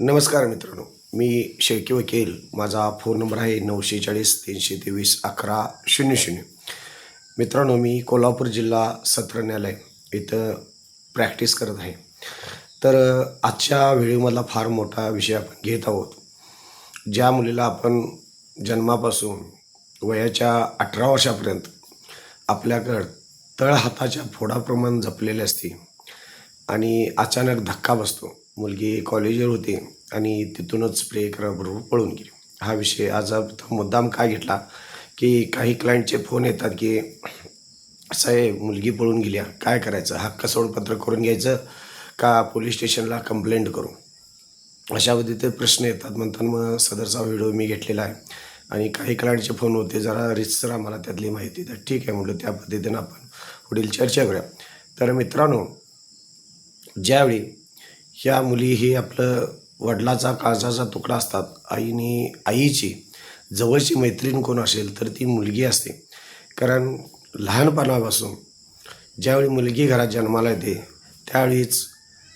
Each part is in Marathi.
नमस्कार मित्रांनो मी शेळके वकील. माझा फोन नंबर आहे नऊशे चाळीस तीनशे तेवीस अकरा शून्य शून्य. मित्रांनो मी कोल्हापूर जिल्हा सत्र न्यायालय इथं प्रॅक्टिस करत आहे. तर आजच्या व्हिडिओमधला फार मोठा विषय आपण घेत आहोत ज्या मुलीला आपण जन्मापासून वयाच्या अठरा वर्षापर्यंत आपल्याकडं तळहाताच्या फोडाप्रमाण जपलेले असते आणि अचानक धक्का बसतो मुलगी कॉलेजवर होती आणि तिथूनच प्रे कराबरोबर पळून गेली. हा विषय आज मुद्दाम काय घेतला की काही क्लायंटचे फोन येतात की साहेब मुलगी पळून गेली आहे. काय करायचं? हक्क सोडपत्र करून घ्यायचं का पोलीस स्टेशनला कंप्लेंट करू? अशा पद्धतीचे प्रश्न येतात. म्हणताना मग सदरचा व्हिडिओ मी घेतलेला आहे. आणि काही क्लायंटचे फोन होते जरा रितसर आम्हाला त्यातली माहिती तर ठीक आहे म्हटलं त्या पद्धतीनं आपण पुढील चर्चा करूया. तर मित्रांनो ज्यावेळी ह्या मुली ही आपलं वडिलाचा काळजाचा तुकडा असतात. आईने आईची जवळची मैत्रीण कोण असेल तर ती मुलगी असते. कारण लहानपणापासून ज्यावेळी मुलगी घरात जन्माला येते त्यावेळीच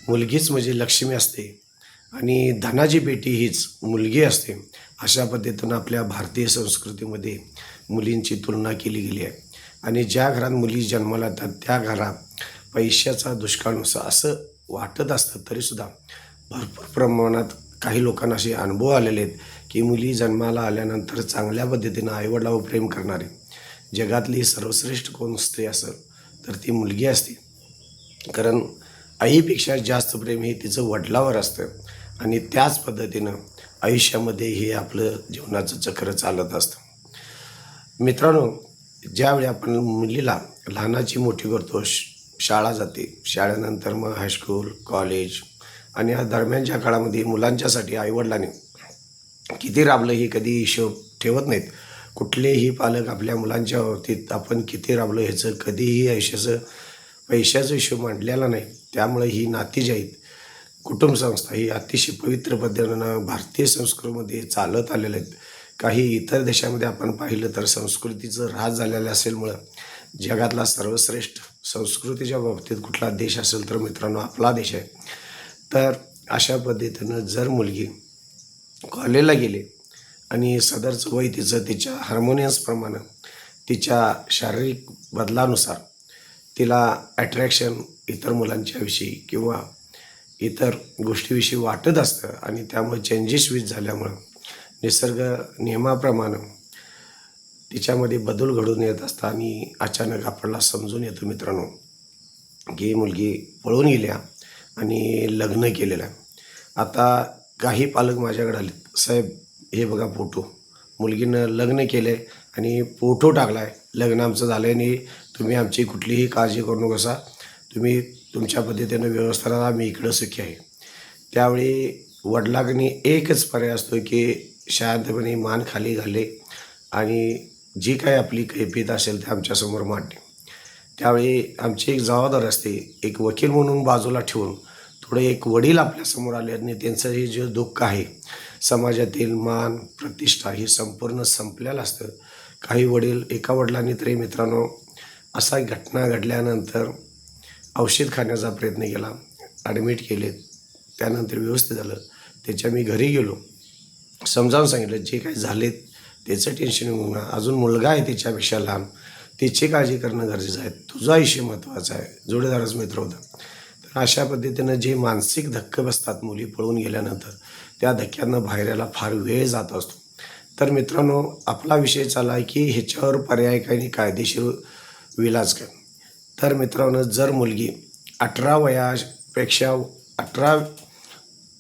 मुलगीच म्हणजे लक्ष्मी असते आणि धनाची पेटी हीच मुलगी असते. अशा पद्धतीनं आपल्या भारतीय संस्कृतीमध्ये मुलींची तुलना केली गेली आहे. आणि ज्या घरात मुली जन्माला येतात त्या घरात पैशाचा दुष्काळ नसतो असं वाटत असतं तरीसुद्धा. भरपूर प्रमाणात काही लोकांना असे अनुभव आलेले आहेत की मुली जन्माला आल्यानंतर चांगल्या पद्धतीनं आईवडिलावर प्रेम करणारे. जगातली सर्वश्रेष्ठ कोण स्त्री असेल तर ती मुलगी असते. कारण आईपेक्षा जास्त प्रेम हे तिचं वडिलावर असतं आणि त्याच पद्धतीनं आयुष्यामध्ये हे आपलं जीवनाचं चक्र चालत असतं. मित्रांनो ज्यावेळी आपण मुलीला लहानाची मोठी करतो शाळा जाते. शाळेनंतर मग हायस्कूल कॉलेज आणि या दरम्यानच्या काळामध्ये मुलांच्यासाठी आईवडिलांनी किती राबलं हे कधी हिशोब ठेवत नाहीत. कुठलेही पालक आपल्या मुलांच्या बाबतीत आपण किती राबलो ह्याचं कधीही आयुष्याचं पैशाचा हिशोब मांडलेला नाही. त्यामुळे ही नाती जी आहेत कुटुंब संस्था ही अतिशय पवित्र पद्धतीनं भारतीय संस्कृतीमध्ये चालत आलेल्या आहेत. काही इतर देशामध्ये आपण पाहिलं तर संस्कृतीचं ऱ्हास झालेलं असेलमुळं जगातला सर्वश्रेष्ठ संस्कृतीच्या बाबतीत कुठला देश असेल तर मित्रांनो आपला देश आहे. तर अशा पद्धतीनं जर मुलगी कॉलेजला गेली आणि सदरचं वय तिचं तिच्या हार्मोनियम्सप्रमाणे तिच्या शारीरिक बदलानुसार तिला ॲट्रॅक्शन इतर मुलांच्याविषयी किंवा इतर गोष्टीविषयी वाटत असतं आणि त्यामुळे चेंजेस वीज झाल्यामुळं निसर्ग नियमाप्रमाणे तिच्यामध्ये बदल घडून येत असता आणि अचानक आपल्याला समजून येतो मित्रांनो. की मुलगी पळून गेल्या आणि लग्न केलेलं आहे. आता काही पालक माझ्याकडे आले साहेब हे बघा फोटो. मुलगीनं लग्न केलं आहे आणि फोटो टाकला आहे लग्न आमचं झालं आहे आणि तुम्ही आमची कुठलीही काळजी करू नकोसा तुम्ही तुमच्या पद्धतीनं व्यवस्था राहा मी इकडं सुखी आहे. त्यावेळी वडिलाकडे एकच पर्याय असतो की शांतपणे मान खाली घाले आणि जी काय आपली कैफियत असेल ते आमच्यासमोर मांडणे. त्यावेळी आमची एक जबाबदारी असते एक वकील म्हणून बाजूला ठेवून थोडे एक वडील आपल्यासमोर आले आणि त्यांचं हे जे दुःख आहे समाजातील मान प्रतिष्ठा हे संपूर्ण संपलेलं असतं. काही वडील एका वडिलांनी तरी मित्रांनो असा एक घटना घडल्यानंतर औषध खाण्याचा प्रयत्न केला ॲडमिट केले त्यानंतर व्यवस्थित झालं. त्याच्या मी घरी गेलो. समजावून सांगितलं जे काही झाले त्याचं टेन्शन घेऊ नका. अजून मुलगा आहे त्याच्यापेक्षा लहान त्याची काळजी करणं गरजेचं आहे. तुझा आयुष्य महत्त्वाचा आहे. जोडीदारच मित्र होता. तर अशा पद्धतीनं जे मानसिक धक्के बसतात मुली पळून गेल्यानंतर त्या धक्क्यांना बाहेर यायला फार वेळ जात असतो. तर मित्रांनो आपला विषय चालला आहे की ह्याच्यावर पर्याय काय आणि कायदेशीर विलाज काय? तर मित्रांनो जर मुलगी अठरा वयापेक्षा अठरा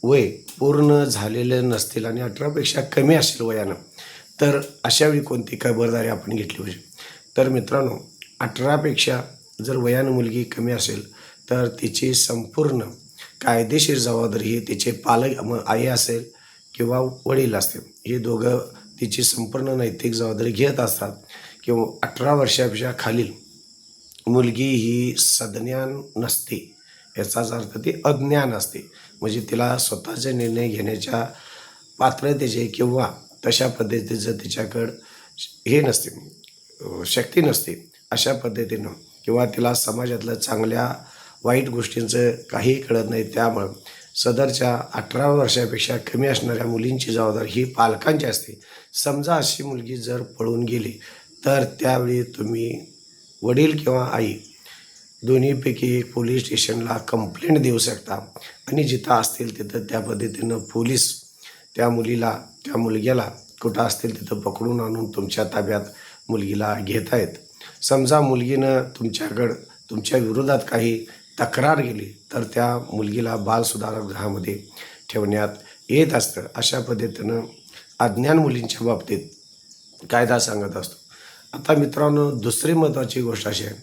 वय पूर्ण झालेलं नसतील आणि अठरापेक्षा कमी असेल वयानं तर अशावेळी कोणती खबरदारी आपण घेतली पाहिजे? तर मित्रांनो अठरापेक्षा जर वयानं मुलगी कमी असेल तर तिची संपूर्ण कायदेशीर जबाबदारी ही तिचे पालक मग आई असेल किंवा वडील असतील. हे दोघं तिची संपूर्ण नैतिक जबाबदारी घेत असतात. किंवा अठरा वर्षापेक्षा खालील मुलगी ही सज्ञान नसते याचाच अर्थ ती अज्ञान असते. म्हणजे तिला स्वतःचे निर्णय घेण्याच्या पात्रतेचे किंवा तशा पद्धतीचं तिच्याकडं हे नसते शक्ती नसते अशा पद्धतीनं. किंवा तिला समाजातलं चांगल्या वाईट गोष्टींचं काहीही कळत नाही. त्यामुळं सदरच्या अठरा वर्षापेक्षा कमी असणाऱ्या मुलींची जबाबदारी ही पालकांची असते. समजा अशी मुलगी जर पळून गेली तर त्यावेळी तुम्ही वडील किंवा आई दोन्हीपैकी पोलीस स्टेशनला कंप्लेंट देऊ शकता. आणि जिथं असतील तिथं त्या पद्धतीनं पोलीस त्या मुलीला त्या मुलग्याला कुठं असतील तिथं पकडून आणून तुमच्या ताब्यात मुलगीला घेत आहेत. समजा मुलगीनं तुमच्याकडं तुमच्या विरोधात काही तक्रार केली तर त्या मुलगीला बाल गृहामध्ये ठेवण्यात येत असतं. अशा पद्धतीनं अज्ञान मुलींच्या बाबतीत कायदा सांगत असतो. आता मित्रांनो दुसरी महत्त्वाची गोष्ट अशी आहे.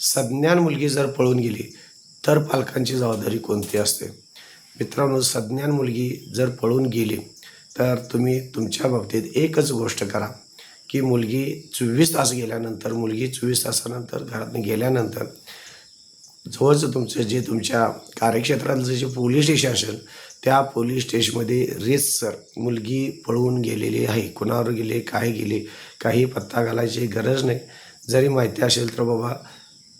सज्ञान मुलगी जर पळून गेली तर पालकांची जबाबदारी कोणती असते? मित्रांनो सज्ञान मुलगी जर पळून गेली तर तुम्ही तुमच्या बाबतीत एकच गोष्ट करा की मुलगी चोवीस तास गेल्यानंतर मुलगी चोवीस तासानंतर घरातून गेल्यानंतर जवळचं तुमचं जे तुमच्या कार्यक्षेत्रातलं जे पोलीस स्टेशन असेल त्या पोलीस स्टेशनमध्ये सर मुलगी पळून गेलेली आहे कुणावर गेले काय गेले काही पत्ता घालायची गरज नाही. जरी माहिती असेल तर बाबा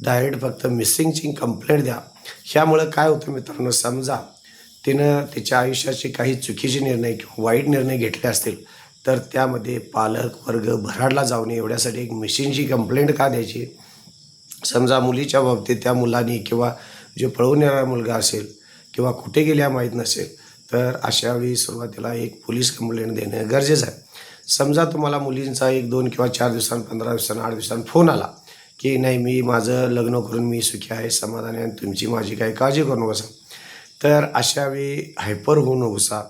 डायरेक्ट फक्त मिसिंगची कंप्लेंट द्या. ह्यामुळं काय होतं मित्रांनो समजा तिनं तिच्या आयुष्याचे काही चुकीचे निर्णय किंवा वाईट निर्णय घेतले असतील तर त्यामध्ये पालक वर्ग भराडला जाऊ नये एवढ्यासाठी एक मिसिंगची कंप्लेंट का द्यायची? समजा मुलीच्या बाबतीत त्या मुलांनी किंवा जे पळवून येणारा मुलगा असेल किंवा कुठे गेल्या माहीत नसेल तर अशा वेळी सुरुवातीला एक पोलीस कंप्लेंट देणं गरजेचं आहे. समजा तुम्हाला मुलींचा एक दोन किंवा चार दिवसांनी पंधरा दिवसांना आठ दिवसांत फोन आला की नाही मी माझं लग्न करून मी सुखी आहे समाधानी आणि तुमची माझी काही काळजी करू नकोसा तर अशावेळी हायपर होऊ नकोसा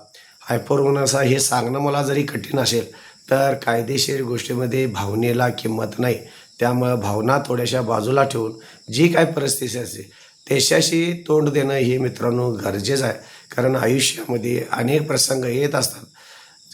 हायपर होऊ नका हे सांगणं मला जरी कठीण असेल तर कायदेशीर गोष्टीमध्ये भावनेला किंमत नाही. त्यामुळं भावना थोड्याशा बाजूला ठेवून जी काय परिस्थिती असते त्याच्याशी तोंड देणं हे मित्रांनो गरजेचं आहे. कारण आयुष्यामध्ये अनेक प्रसंग येत असतात.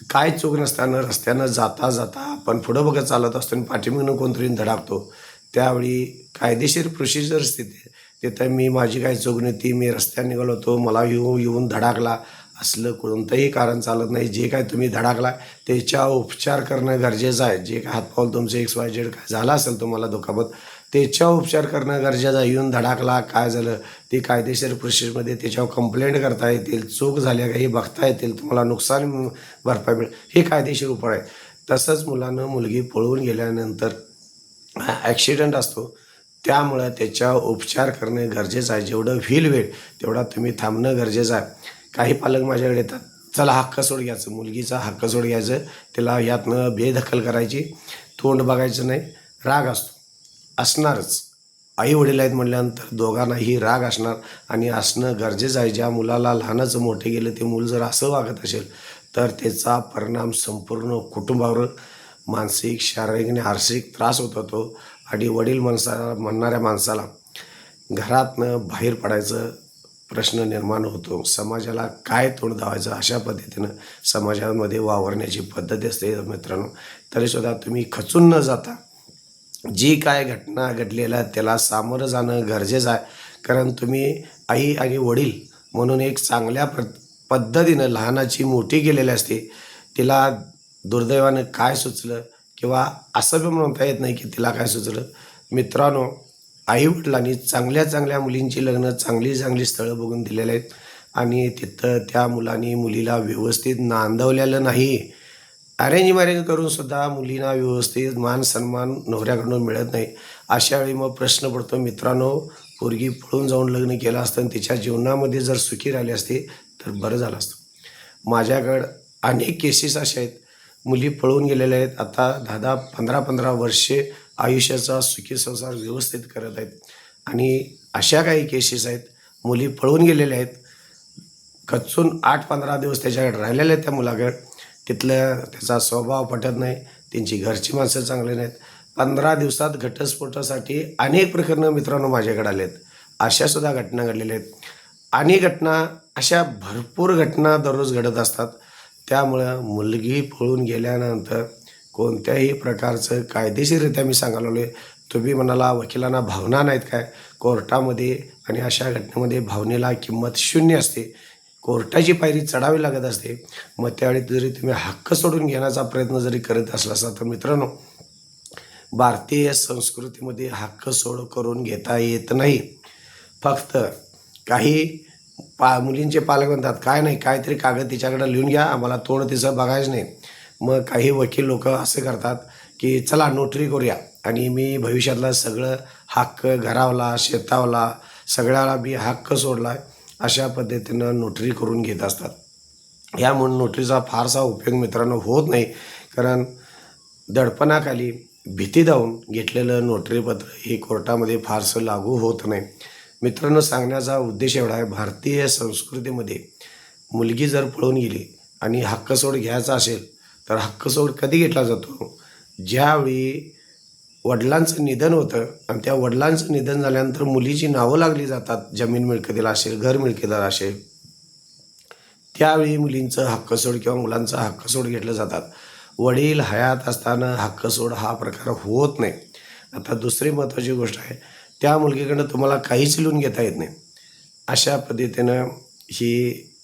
काय चूक नसताना रस्त्यानं जाता जाता आपण पुढं बघत चालत असतो आणि पाठीमागनं कोणतरी धडाकतो. त्यावेळी कायदेशीर प्रोसिजर स्थिती तिथं मी माझी काही चूक नव्हती मी रस्त्याने निघालो होतो मला येऊ येऊन धडाकला. असलं कोणतंही कारण चालत नाही जे काय तुम्ही धडाकला त्याच्या उपचार करणं गरजेचं आहे. जे काय हातपाऊल तुमचं एक्स वाय जेड काय झालं असेल तुम्हाला दुखापत त्याच्या उपचार करणं गरजेचं आहे. येऊन धडाकला काय झालं ते कायदेशीर प्रोसेसमध्ये त्याच्यावर कंप्लेंट करता येतील चूक झाल्या काही बघता येतील तुम्हाला नुकसान भरपाई मिळेल. हे कायदेशीर उपाय आहे. तसंच मुलानं मुलगी पळून गेल्यानंतर ॲक्सिडेंट असतो. त्यामुळं त्याच्यावर उपचार करणं गरजेचं आहे. जेवढं व्हील वेळ तेवढा तुम्ही थांबणं गरजेचं आहे. काही पालक माझ्याकडे येतात चला हक्क सोड घ्यायचं. मुलगीचा हक्क सोड घ्यायचं तिला यातनं बेदखल करायची. तोंड बघायचं नाही राग असतो. असणारच. आई वडील आहेत म्हटल्यानंतर दोघांनाही राग असणार आणि असणं गरजेचं आहे. ज्या मुलाला लहानच मोठे गेले ते मूल जर असं वागत असेल तर त्याचा परिणाम संपूर्ण कुटुंबावर मानसिक शारीरिक आणि आर्थिक त्रास होत होतो आणि वडील माणसाला म्हणणाऱ्या माणसाला घरातनं बाहेर पडायचं प्रश्न निर्माण होतो. समाजाला काय तोंड धावायचं अशा पद्धतीनं समाजामध्ये वावरण्याची पद्धती असते मित्रांनो. तरीसुद्धा तुम्ही खचून न जाता जी काय घटना घडलेल्या त्याला सामोरं जाणं गरजेचं आहे. कारण तुम्ही आई आणि वडील म्हणून एक चांगल्या प पद्धतीनं लहानाची मोठी केलेली असते. तिला दुर्दैवानं काय सुचलं? किंवा असं पण म्हणता येत नाही की तिला काय सुचलं? मित्रांनो आईवडिलांनी चांगल्या चांगल्या मुलींची लग्न चांगली चांगली स्थळं बघून दिलेले आहेत. आणि तिथं त्या मुलांनी मुलीला व्यवस्थित नांदवलेलं नाही. अरेंज मॅरेज करूनसुद्धा मुलींना व्यवस्थित मान सन्मान नवऱ्याकडून मिळत नाही. अशा वेळी मग प्रश्न पडतो मित्रांनो पोरगी पळून जाऊन लग्न केलं असतं आणि तिच्या जीवनामध्ये जर सुखी राहिली असते तर बरं झालं असतं. माझ्याकडं अनेक केसेस अशा आहेत. मुली पळून गेलेल्या आहेत. आता दहा दहा पंधरा पंधरा वर्षे आयुष्याचा सुखी संसार व्यवस्थित करत आहेत. आणि अशा काही केसेस आहेत. मुली पळून गेलेल्या आहेत. कचून आठ पंधरा दिवस त्याच्याकडे राहिलेल्या आहेत त्या मुलाकडे. तिथल्या त्याचा स्वभाव पटत नाही. त्यांची घरची माणसं चांगली नाहीत. पंधरा दिवसात घटस्फोटासाठी अनेक प्रकरणं मित्रांनो माझ्याकडे आलेत अशा सुद्धा घटना घडलेल्या आहेत. आणि घटना अशा भरपूर घटना दररोज घडत असतात. त्यामुळं मुलगी पळून गेल्यानंतर कोणत्याही प्रकारचं कायदेशीररित्या मी सांगायला आलो आहे तुम्ही म्हणाला वकिलांना भावना नाहीत काय? कोर्टामध्ये आणि अशा घटनेमध्ये भावनेला किंमत शून्य असते. कोर्टाची पायरी चढावी लागत असते. मग त्यावेळी जरी तुम्ही हक्क सोडून घेण्याचा प्रयत्न जरी करत असला असा तर मित्रांनो भारतीय संस्कृतीमध्ये हक्क सोड करून घेता येत नाही. फक्त काही पा मुलींचे पालक म्हणतात काय नाही काहीतरी कागद तिच्याकडे लिहून घ्या आम्हाला तोंड तिचं बघायचं नाही. मग काही वकील लोक असे करतात की चला नोटरी करूया. आणि मी भविष्यातला सगळं हक्क घरावला शेतावला सगळ्याला मी हक्क सोडला अशा पद्धतीनं नोटरी करून घेत असतात. यामुळे नोटरीचा फारसा उपयोग मित्रांनो होत नाही. कारण दडपणाखाली भीती दावून घेतलेलं नोटरीपत्र हे कोर्टामध्ये फारसं लागू होत नाही. मित्रांनो सांगण्याचा उद्देश एवढा आहे भारतीय संस्कृतीमध्ये मुलगी जर पळून गेली आणि हक्कसोड घ्यायचा असेल तर हक्कसोड कधी घेतला जातो? ज्यावेळी वडिलांचं निधन होतं आणि त्या वडिलांचं निधन झाल्यानंतर मुलीची नावं लागली जातात जमीन मिळकतीला असेल घर मिळकतीला असेल त्यावेळी मुलींचं हक्कसोड किंवा मुलांचं हक्कसोड घेतलं जातात. वडील हयात असताना हक्कसोड हा प्रकार होत नाही. आता दुसरी महत्त्वाची गोष्ट आहे त्या मुलगीकडनं तुम्हाला काहीच लिहून घेता येत नाही. अशा पद्धतीनं ही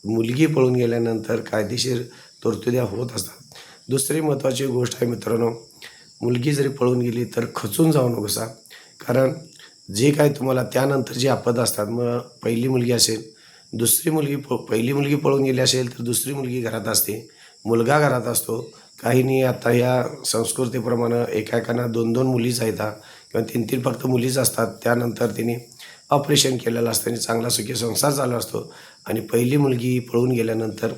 मुलगी पळून गेल्यानंतर कायदेशीर तरतुद्या होत असतात. दुसरी महत्त्वाची गोष्ट आहे मित्रांनो मुलगी जरी पळून गेली तर खचून जाऊ नकोसा. कारण जे काय तुम्हाला त्यानंतर जे आपद असतात मग पहिली मुलगी असेल दुसरी मुलगी प पहिली मुलगी पळून गेली असेल तर दुसरी मुलगी घरात असते मुलगा घरात असतो. काहींनी आता या संस्कृतीप्रमाणे एकाएकांना दोन दोन मुलीच आहेत किंवा तीन तीन फक्त मुलीच असतात. त्यानंतर तिने ऑपरेशन केलेलं असतं आणि चांगला सुखी संसार झाला असतो. आणि पहिली मुलगी पळून गेल्यानंतर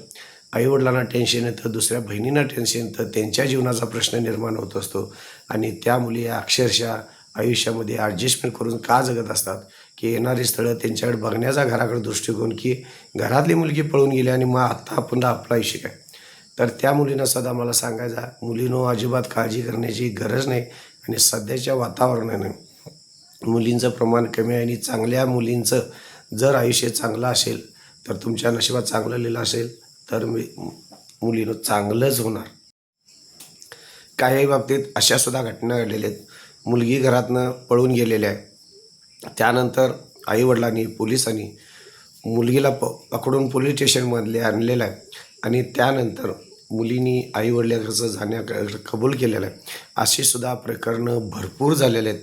आईवडिलांना टेन्शन येतं दुसऱ्या बहिणींना टेन्शन येतं त्यांच्या जीवनाचा प्रश्न निर्माण होत असतो. आणि त्या मुली अक्षरशः आयुष्यामध्ये ॲडजस्टमेंट करून का जगत असतात? की येणारी स्थळं त्यांच्याकडे बघण्याचा घराकडे दृष्टिकोन की घरातली मुलगी पळून गेली आणि मग आत्ता आपण आपलं आयुष्य काय? तर त्या मुलीनं सदा मला सांगायचा मुलीनो अजिबात काळजी करण्याची गरज नाही. आणि सध्याच्या वातावरणानं मुलींचं प्रमाण कमी आहे आणि चांगल्या मुलींचं जर आयुष्य चांगलं असेल तर तुमच्या नशिबात चांगलं लिहिलं असेल तर मी मुलीनं चांगलंच होणार. काही बाबतीत अशा सुद्धा घटना घडलेल्या आहेत. मुलगी घरातनं पळून गेलेल्या आहे. त्यानंतर आईवडिलांनी पोलिसांनी मुलगीला प पकडून पोलीस स्टेशनमधले आणलेलं आहे. आणि त्यानंतर मुलींनी आईवडिलाकडचं जाण्या कबूल केलेलं आहे. अशी सुद्धा प्रकरणं भरपूर झालेले आहेत.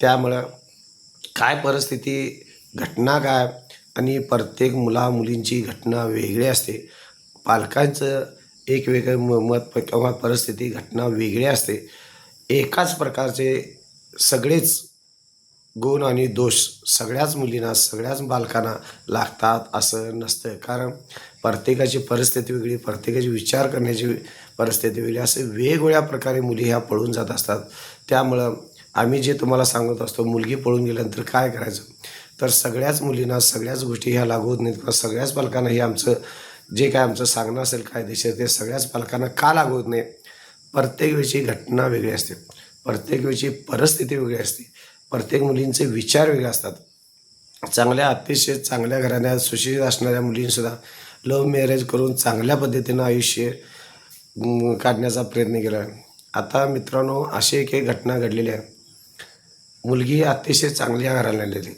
त्यामुळं काय परिस्थिती घटना काय आणि प्रत्येक मुला मुलींची घटना वेगळी असते. पालकांचं एक वेगळं म मत किंवा परिस्थिती घटना वेगळी असते. एकाच प्रकारचे सगळेच गुण आणि दोष सगळ्याच मुलींना सगळ्याच बालकांना लागतात असं नसतं. कारण प्रत्येकाची परिस्थिती वेगळी प्रत्येकाची विचार करण्याची परिस्थिती वेगळी. असे वेगवेगळ्या प्रकारे मुली ह्या पळून जात असतात. त्यामुळं आम्ही जे तुम्हाला सांगत असतो मुलगी पळून गेल्यानंतर काय करायचं? तर सगळ्याच मुलींना सगळ्याच गोष्टी ह्या लागू होत नाहीत. किंवा सगळ्याच पालकांना हे आमचं जे काय आमचं सांगणं असेल कायदेशीर ते सगळ्याच पालकांना का लागू होत नाही? प्रत्येक वेळची घटना वेगळी असते. प्रत्येक वेळची परिस्थिती वेगळी असते. प्रत्येक मुलींचे विचार वेगळे असतात. चांगल्या अतिशय चांगल्या घराण्यात सुशिक्षित असणाऱ्या मुलींसुद्धा लव्ह मॅरेज करून चांगल्या पद्धतीनं आयुष्य काढण्याचा प्रयत्न केला. आता मित्रांनो अशी एक एक घटना घडलेली आहे. मुलगी अतिशय चांगल्या घराला आलेली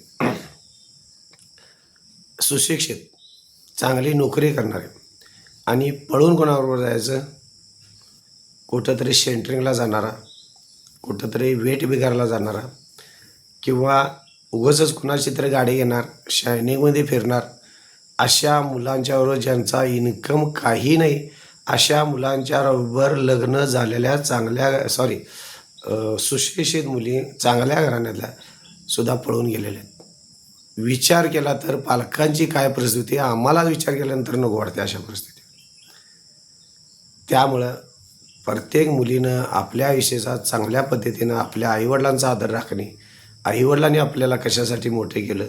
सुशिक्षित चांगली नोकरी करणारे आणि पळून कोणाबरोबर जायचं? कुठंतरी सेंटरिंगला जाणारा कुठंतरी वेट बिगारला जाणारा किंवा उगाचच कुणाची तरी गाडी घेणार शायनिंगमध्ये फिरणार अशा मुलांच्याबरोबर ज्यांचा इन्कम काही नाही अशा मुलांच्याबरोबर लग्न झालेल्या चांगल्या सॉरी सुशिक्षित मुली चांगल्या घराण्यातल्या सुद्धा पळून गेलेल्या आहेत. विचार केला तर पालकांची काय परिस्थिती आम्हाला विचार केल्यानंतर नको वाटते अशा परिस्थिती. त्यामुळं प्रत्येक मुलीनं आपल्या आयुष्याचा चांगल्या पद्धतीनं आपल्या आईवडिलांचा आदर राखणे आईवडिलांनी आपल्याला कशासाठी मोठे केलं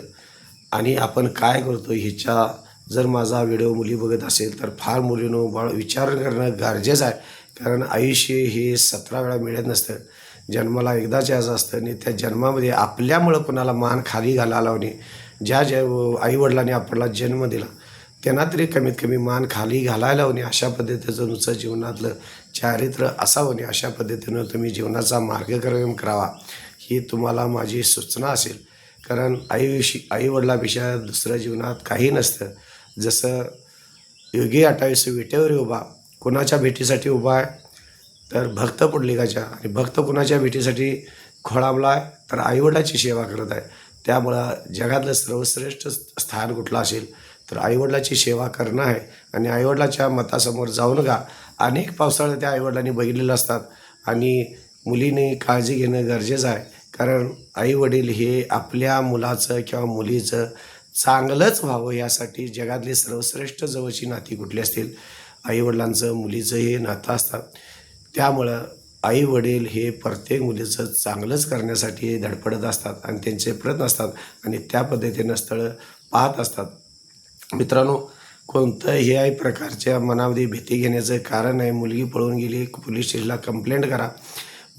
आणि आपण काय करतो ह्याच्या जर माझा व्हिडिओ मुली बघत असेल तर फार मुलीनं बाळ विचार करणं गरजेचं आहे. कारण आयुष्य हे सतरा वेळा मिळत नसतं. जन्माला एकदाच यायचं असतं आणि त्या जन्मामध्ये आपल्यामुळं कोणाला मान खाली घालायला लावणे ज्या ज्या आईवडिलांनी आपल्याला जन्म दिला त्यांना तरी कमीत कमी मान खाली घालायला लावणे अशा पद्धतीचं नुसतं जीवनातलं चारित्र्य असावं आणि अशा पद्धतीनं तुम्ही जीवनाचा मार्गक्रम करावा. ही तुम्हाला माझी सूचना असेल. कारण आईविषयी आईवडिलापेक्षा दुसरं जीवनात काही नसतं. जसं योगी अठ्ठावीस विटेवर उभा कुणाच्या भेटीसाठी उभा आहे तर भक्त पुंडलिकाच्या आणि भक्त कुणाच्या भेटीसाठी खोळामला आहे तर आईवडिलाची सेवा करत आहे. त्यामुळं जगातलं सर्वश्रेष्ठ स्थान कुठलं असेल तर आईवडिलाची सेवा करणं आहे. आणि आईवडिलाच्या मतासमोर जाऊ नका. अनेक पावसाळ्या त्या आईवडिलांनी बघितलेलं असतात. आणि मुलीने काळजी घेणं गरजेचं आहे. कारण आईवडील हे आपल्या मुलाचं किंवा मुलीचं चांगलंच व्हावं यासाठी जगातली सर्वश्रेष्ठ जवळची नाती कुठली असतील? आईवडिलांचं मुलीचं हे नातं असतात. त्यामुळं आई वडील हे प्रत्येक मुलीचं चांगलंच करण्यासाठी धडपडत असतात आणि त्यांचे प्रयत्न असतात आणि त्या पद्धतीनं स्थळं पाहत असतात. मित्रांनो कोणत्याही प्रकारच्या मनामध्ये भीती घेण्याचं कारण आहे मुलगी पळून गेली पोलीस स्टेशनला कंप्लेंट करा.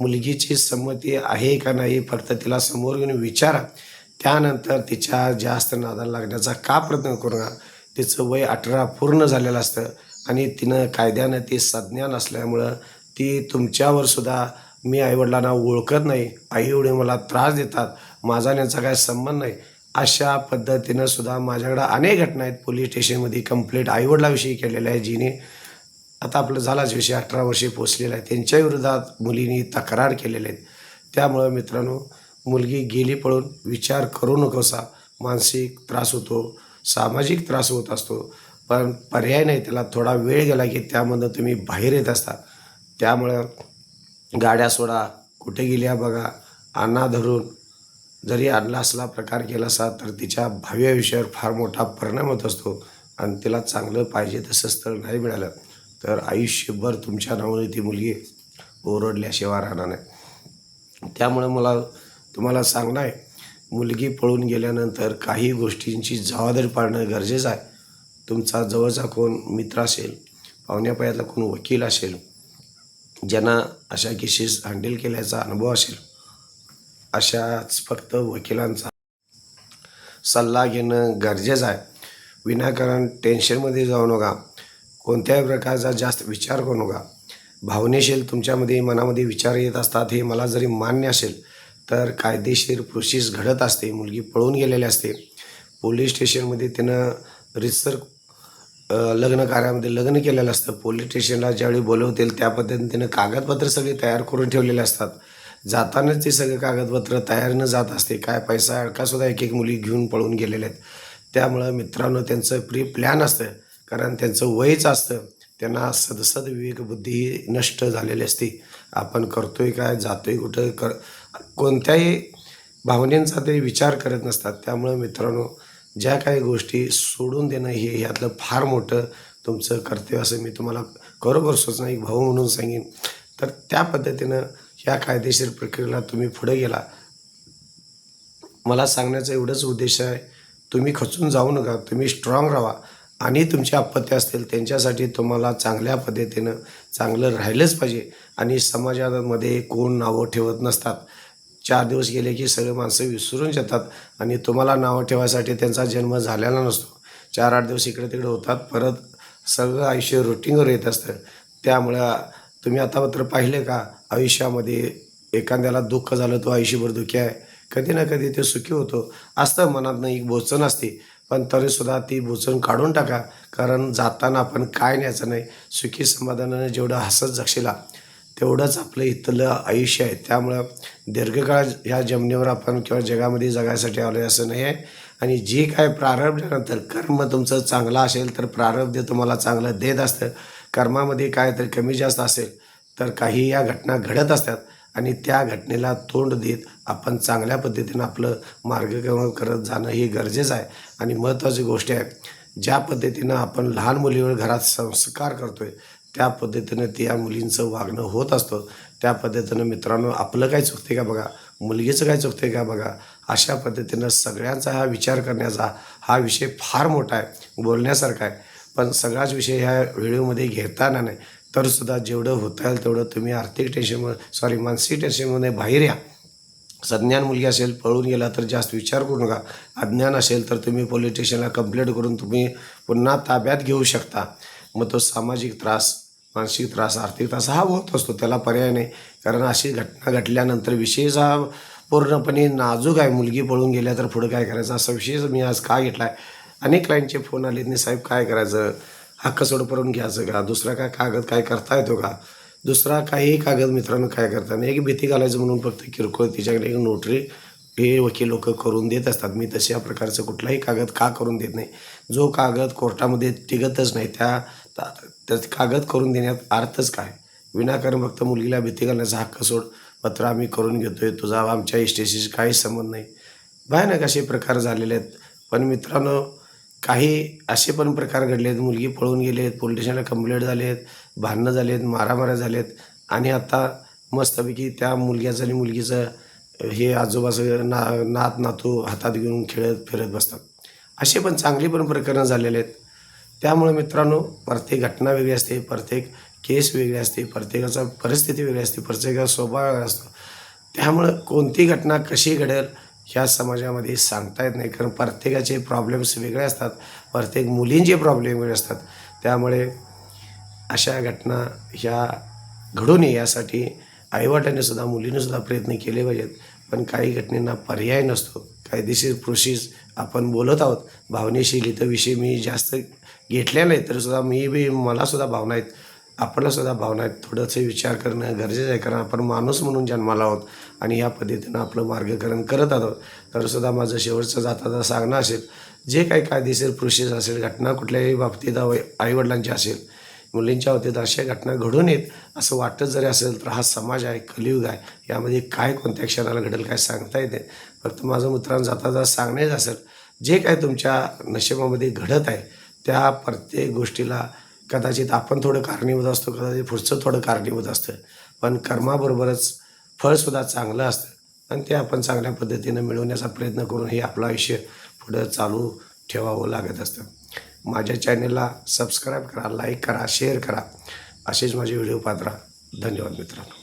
मुलगीची संमती आहे का नाही फक्त तिला समोर घेऊन विचारा. त्यानंतर तिच्या जास्त नादाला लागण्याचा का प्रयत्न करू नका. तिचं वय अठरा पूर्ण झालेलं असतं आणि तिनं कायद्यानं ती संज्ञान असल्यामुळं ती तुमच्यावर सुद्धा मी आईवडिलांना ओळखत नाही. आईवडील मला त्रास देतात. माझा आणि यांचा काय संबंध नाही. अशा पद्धतीनं सुद्धा माझ्याकडं अनेक घटना आहेत. पोलीस स्टेशनमध्ये कंप्लेंट आईवडिलाविषयी केलेल्या आहे जिने. आता आपलं झालाच विषय अठरा वर्षे पोचलेला आहे त्यांच्या विरोधात मुलींनी तक्रार केलेल्या आहेत. त्यामुळं मित्रांनो मुलगी गेली पळून विचार करू नकोसा. मानसिक त्रास होतो सामाजिक त्रास होत असतो. पण पर्याय नाही त्याला थोडा वेळ गेला की त्यामधनं तुम्ही बाहेर येत असता. त्यामुळं गाड्या सोडा कुठे गेल्या बघा. आणा धरून जरी आणला असला प्रकार केला असा तर तिच्या भाव्याविषयावर फार मोठा परिणाम होत असतो. आणि तिला चांगलं पाहिजे तसं स्थळ नाही मिळालं. तर आयुष्यभर तुमच्या नावाने ती मुलगी ओरडल्याशिवाय राहणार नाही. त्यामुळं मला तुम्हाला सांगणं आहे मुलगी पळून गेल्यानंतर काही गोष्टींची जबाबदारी पाळणं गरजेचं आहे. तुमचा जवळचा कोण मित्र असेल पाहुण्यापायातला कोण वकील असेल ज्यांना अशा केसेस हँडल केल्याचा अनुभव असेल अशाच फक्त वकिलांचा सल्ला घेणं गरजेचं आहे. विनाकारण टेन्शनमध्ये जाऊ नका. कोणत्याही प्रकारचा जास्त विचार करू नका. भावनेशील तुमच्यामध्ये मनामध्ये विचार येत असतात हे मला जरी मान्य असेल तर कायदेशीर प्रोसेस घडत असते. मुलगी पळून गेलेली असते. पोलीस स्टेशनमध्ये तिनं रिसर लग्न कार्यामध्ये लग्न केलेलं असतं. पोलीस स्टेशनला ज्यावेळी बोलवतील त्या पद्धतीने तिनं कागदपत्र सगळे तयार करून ठेवलेले असतात. जातानाच ते सगळे कागदपत्र तयार न जात असते. काय पैसा अडकासुद्धा एक एक मुली घेऊन पळून गेलेल्या आहेत. त्यामुळं मित्रांनो त्यांचं प्री प्लॅन असतं. कारण त्यांचं वयच असतं. त्यांना सदसद विवेकबुद्धी ही नष्ट झालेली असते. आपण करतोय काय जातोय कुठं कर कोणत्याही भावनेचा ते विचार करत नसतात. त्यामुळं मित्रांनो ज्या काही गोष्टी सोडून देणं हे ह्यातलं फार मोठं तुमचं कर्तव्य असं मी तुम्हाला खरोखर सुचना एक भाऊ म्हणून सांगेन. तर त्या पद्धतीनं ह्या कायदेशीर प्रक्रियेला तुम्ही पुढे गेला. मला सांगण्याचा एवढंच उद्देश आहे तुम्ही खचून जाऊ नका. तुम्ही स्ट्रॉंग राहा. आणि तुमची आपत्ती असतील त्यांच्यासाठी तुम्हाला चांगल्या पद्धतीनं चांगलं राहिलंच पाहिजे. आणि समाजामध्ये कोण नावं ठेवत नसतात. चार दिवस गेले की सगळे माणसं विसरून जातात आणि तुम्हाला नावं ठेवायसाठी त्यांचा जन्म झालेला नसतो. चार आठ दिवस इकडे तिकडे होतात. परत सगळं आयुष्य रुटीनवर येत असतं. त्यामुळं तुम्ही आता मात्र पाहिले का? आयुष्यामध्ये एखाद्याला दुःख झालं तो आयुष्यभर दुःखी आहे. कधी ना कधी ते सुखी होतो. असतं मनातनं एक बोचण असते. पण तरीसुद्धा ती बोचण काढून टाका. कारण जाताना आपण काय न्यायचं नाही. सुखी समाधानाने जेवढं हसत जगशिला तेवढंच आपलं इथलं आयुष्य आहे. त्यामुळं दीर्घकाळ ह्या जमिनीवर आपण किंवा जगामध्ये जगायसाठी आलो आहे असं नाही आहे. आणि जे काय प्रारब्धानंतर कर्म तुमचं चांगलं असेल तर प्रारब्ध तुम्हाला चांगलं देत असतं. कर्मामध्ये काय तर कमी जास्त असेल तर काही या घटना घडत असतात. आणि त्या घटनेला तोंड देत आपण चांगल्या पद्धतीनं आपलं मार्गक्रमण करत जाणं हे गरजेचं आहे. आणि महत्त्वाची गोष्ट आहे ज्या पद्धतीनं आपण लहान मुलीवर घरात संस्कार करतो आहे त्या पद्धतीनं त्या मुलींचं वागणं होत असतं. त्या पद्धतीनं मित्रांनो आपलं काय चुकते का बघा? मुलगीचं काय चुकते का बघा? अशा पद्धतीनं सगळ्यांचा हा विचार करण्याचा हा विषय फार मोठा आहे बोलण्यासारखा आहे. पण सगळाच विषय ह्या व्हिडिओमध्ये घेताना नाही. तरीसुद्धा जेवढं होता येईल तेवढं तुम्ही आर्थिक टेन्शन सॉरी मानसिक टेन्शनमध्ये बाहेर या. सज्ञान मुलगी असेल पळून गेला तर जास्त विचार करू नका. अज्ञान असेल तर तुम्ही पोलीस स्टेशनला कंप्लेंट करून तुम्ही पुन्हा ताब्यात घेऊ शकता. मग तो सामाजिक त्रास मानसिक त्रास आर्थिक त्रास हा होत असतो त्याला पर्याय नाही. कारण अशी घटना घडल्यानंतर विशेष हा पूर्णपणे नाजूक आहे. मुलगी पळून गेल्या तर पुढं काय करायचं? असा विशेष मी आज का घेतला आहे अनेक क्लायंटचे फोन आले नाही साहेब काय करायचं? हा कसोड पडून घ्यायचं का? दुसरा काय कागद काय करता येतो का? दुसरा काही कागद मित्रांनो काय करता नाही एक भीती घालायचं म्हणून फक्त किरकोळ तिच्याकडे एक नोटरी हे वकील लोक करून देत असतात. मी तशा प्रकारचं कुठलाही कागद का करून देत नाही. जो कागद कोर्टामध्ये टिकतच नाही त्या त्या कागद करून देण्यात अर्थच काय? विनाकारण फक्त मुलगीला भीती घालण्याचा हक्क सोड पत्र आम्ही करून घेतोय तुझा आमच्या इस्टेशीशी काही संबंध नाही. भयानक असे प्रकार झालेले आहेत. पण मित्रांनो काही असे पण प्रकार घडले आहेत. मुलगी पळून गेले आहेत पोलीस स्टेशनला कंप्लेंट झाले आहेत भांडणं झाले आहेत मारामाऱ्या झाल्या आहेत. आणि आता मस्तपैकी त्या मुलग्याचं आणि मुलगीचं हे आजोबा सगळं ना नात नातू हातात घेऊन खेळत फिरत बसतात. असे पण चांगली पण प्रकरणं झालेले आहेत. त्यामुळे मित्रांनो प्रत्येक घटना वेगळी असते प्रत्येक केस वेगळी असते प्रत्येकाचा परिस्थिती वेगळी असते प्रत्येकाचा स्वभाव वेगळा असतो. त्यामुळं कोणती घटना कशी घडेल ह्या समाजामध्ये सांगता येत नाही. कारण प्रत्येकाचे प्रॉब्लेम्स वेगळे असतात. प्रत्येक मुलींचे प्रॉब्लेम वेगळे असतात. त्यामुळे अशा घटना ह्या घडू नये यासाठी आईवडिलांनी सुद्धा प्रयत्न केले पाहिजेत. पण काही घटनेंना पर्याय नसतो. कायदेशीर प्रोसेस आपण बोलत आहोत. भावनेशील इथं विषय मी जास्त घेतल्या नाही तरीसुद्धा मी बी मलासुद्धा भावना आहेत. आपल्यालासुद्धा भावना आहेत. थोडंसं विचार करणं गरजेचं आहे. कारण आपण माणूस म्हणून जन्माला आहोत. आणि या पद्धतीनं आपलं मार्गकरण करत आहोत. तर सुद्धा माझं शेवटचं जाता सांगणं असेल जे काही कायदेशीर प्रोसेस असेल घटना कुठल्याही बाबतीत आईवडिलांची असेल मुलींच्या बाबतीत अशा घटना घडून येत असं वाटत जरी असेल तर हा समाज आहे कलियुग आहे यामध्ये काय कोणत्या क्षणाला घडेल काय सांगता येते फक्त माझं मित्रांनो जाता जाता सांगणेच असेल जे काय तुमच्या नशिबामध्ये घडत आहे त्या प्रत्येक गोष्टीला कदाचित आपण थोडं कारणीभूत असतो कदाचित पुढचं थोडं कारणीभूत असतं. पण कर्माबरोबरच फळसुद्धा चांगलं असतं. आणि ते आपण चांगल्या पद्धतीनं मिळवण्याचा प्रयत्न करून हे आपलं आयुष्य पुढं चालू ठेवावं लागत असतं. माझ्या चॅनेलला सबस्क्राईब करा लाईक करा शेअर करा. असेच माझे व्हिडिओ पात्रा धन्यवाद मित्रांनो.